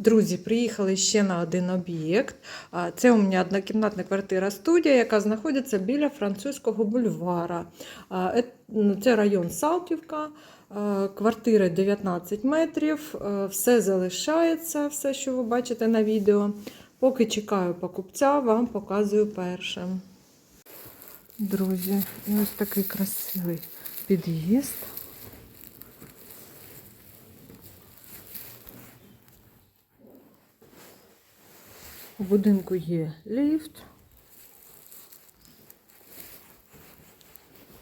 Друзі, приїхали ще на один об'єкт. Це у мене однокімнатна квартира студія, яка знаходиться біля французького бульвара. Ну, Це район Салтівка. А, Квартира 19 метрів. Все залишається, все, що ви бачите на відео. Поки чекаю покупця, вам показую першим. Друзі, ось такий красивий під'їзд. У будинку є ліфт.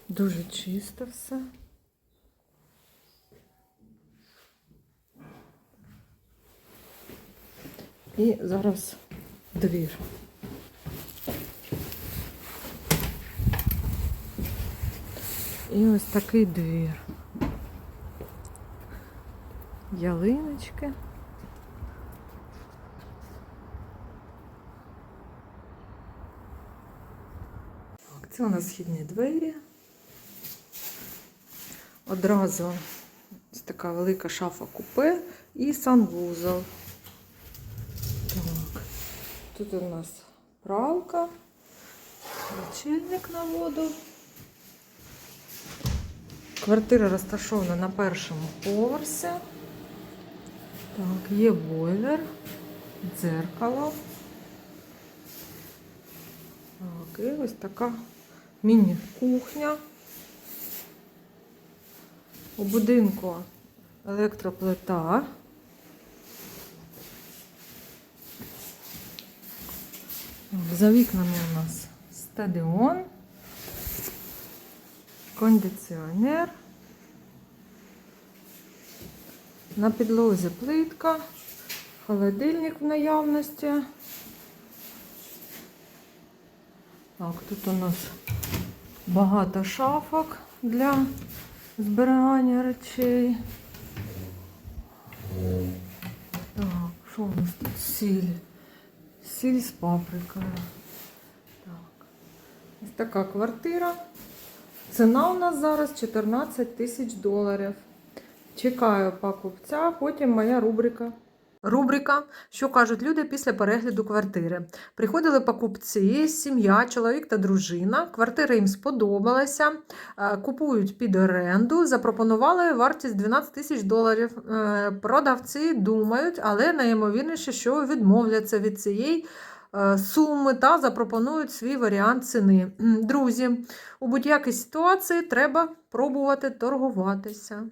Дуже чисто все. І зараз двір. І ось такий двір. Ялиночки. Це у нас східні двері. Одразу ось така велика шафа купе і санвузол. Так. Тут у нас пралка, лічильник на воду. Квартира розташована на першому поверсі. Так, є бойлер, дзеркало. Так, і ось така міні-кухня. У будинку електроплита. За вікнами у нас стадіон, кондиціонер. На підлозі плитка, холодильник в наявності. Так, тут у нас багато шафок для зберігання речей. Так, що у нас тут сіль? Сіль з паприкою. Так. Ось така квартира. Ціна у нас зараз 14 тисяч доларів. Чекаю покупця, потім моя рубрика. Рубрика, що кажуть люди після перегляду квартири. Приходили покупці, сім'я, чоловік та дружина. Квартира їм сподобалася, е, купують під оренду, запропонували вартість 12 тисяч доларів. Е, Продавці думають, але найімовірніше, що відмовляться від цієї е, суми та запропонують свій варіант ціни. Друзі, у будь-якій ситуації треба пробувати торгуватися.